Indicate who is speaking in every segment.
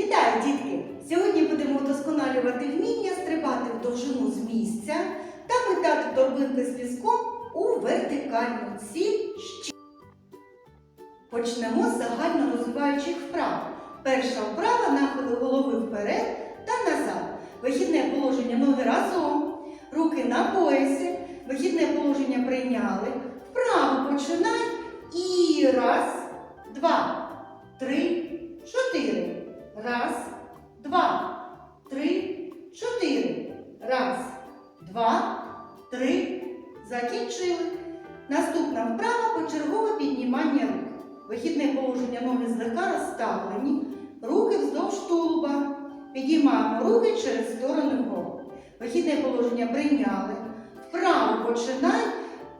Speaker 1: Вітаю, дітки! Сьогодні будемо вдосконалювати вміння стрибати в довжину з місця та метати торбинки з піском у вертикальну ціль щ. Почнемо з загально розвиваючих вправ. Перша вправа нахили голови вперед та назад. Вихідне положення ноги разом, руки на поясі. Вихідне положення прийняли. Вправо починай. І раз, два, три, чотири. Раз, два, три, чотири. Раз, два, три. Закінчили. Наступна вправа почергове піднімання рук. Вихідне положення ноги злегка розставлені. Руки вздовж тулуба. Підіймаємо руки через сторони вгору. Вихідне положення прийняли. Вправо починай.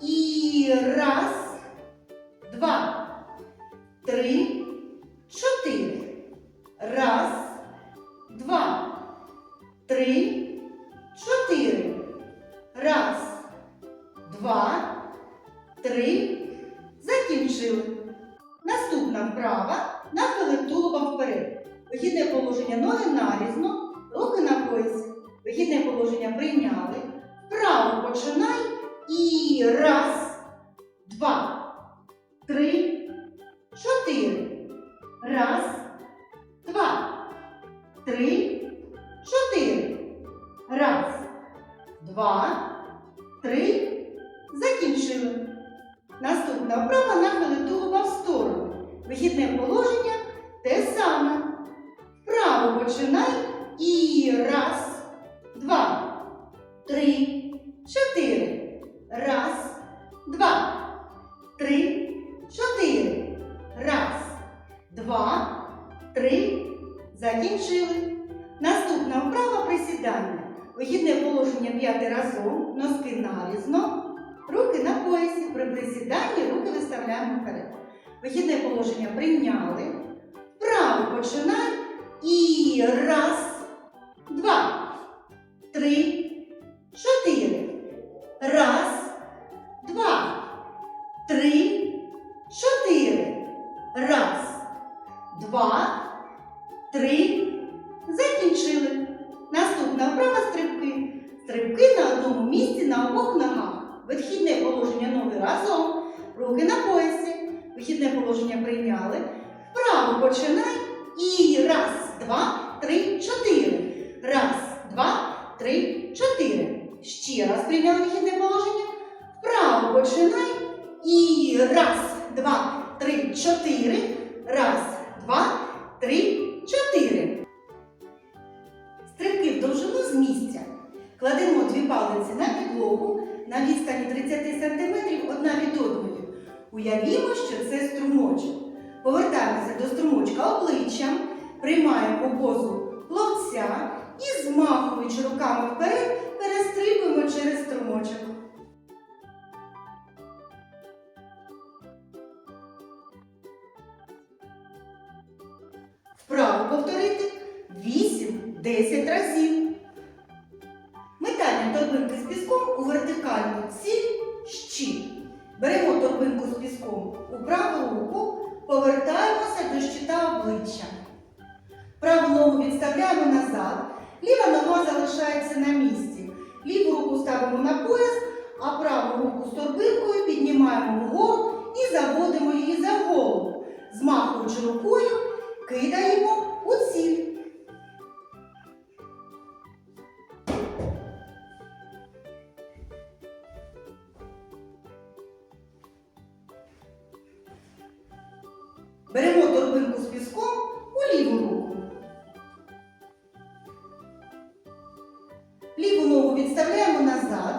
Speaker 1: І раз, два, три, чотири. Раз, два, три, чотири. Раз, два, три. Закінчили. Наступна вправа нахили тулуба вперед. Вихідне положення ноги нарізно, руки на поясі. Вихідне положення прийняли. Вправо починай. І раз, два, три, чотири. Два, три. Закінчили. Наступна вправа нахили тулуба в сторону. Вихідне положення те саме. Вправо починай. І раз, два, три, чотири. Раз, два, три, чотири. Раз, два, три. Закінчили. Наступна вправа присідання. Вихідне положення п'яти разом, носки нарізно, руки на поясі. При присіданні руки виставляємо вперед. Вихідне положення прийняли. Вправо починай. І раз, два, три, чотири. Раз, два, три, чотири. Раз, два, три. Вправа стрибки. Стрибки на одному місці на обох ногах. Вихідне положення ноги разом. Руки на поясі. Вихідне положення прийняли. Вправо починай. І раз, два, три, чотири. Раз, два, три, чотири. Ще раз прийняли вихідне положення. Вправо починай. І раз, два, три, чотири. Раз, відстані 30 см одна від одної. Уявімо, що це струмочок. Повертаємося до струмочка обличчям, приймаємо позу пловця і, змахуючи руками вперед, перестрибуємо через струмочок. Вправо повторити 8-10 разів. Метання торбинки з піском у вертикальну ціль щі. Беремо торбинку з піском у праву руку, повертаємося до щита обличчя. Праву ногу відставляємо назад, ліва нога залишається на місці. Ліву руку ставимо на пояс, а праву руку з торбинкою піднімаємо вгору і заводимо її за голову. Змахуючи рукою, кидаємо Беремо торбинку з піском у ліву руку. Ліву ногу відставляємо назад.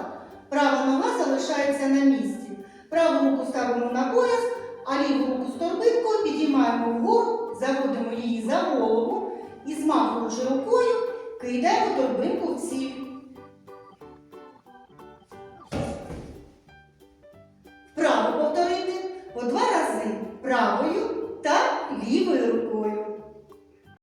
Speaker 1: Права нога залишається на місці. Праву руку ставимо на пояс, а ліву руку з торбинкою підіймаємо вгору, заводимо її за голову і змахуючи рукою кидаємо торбинку в ціль. Вправо повторити по два рази правою лівою рукою.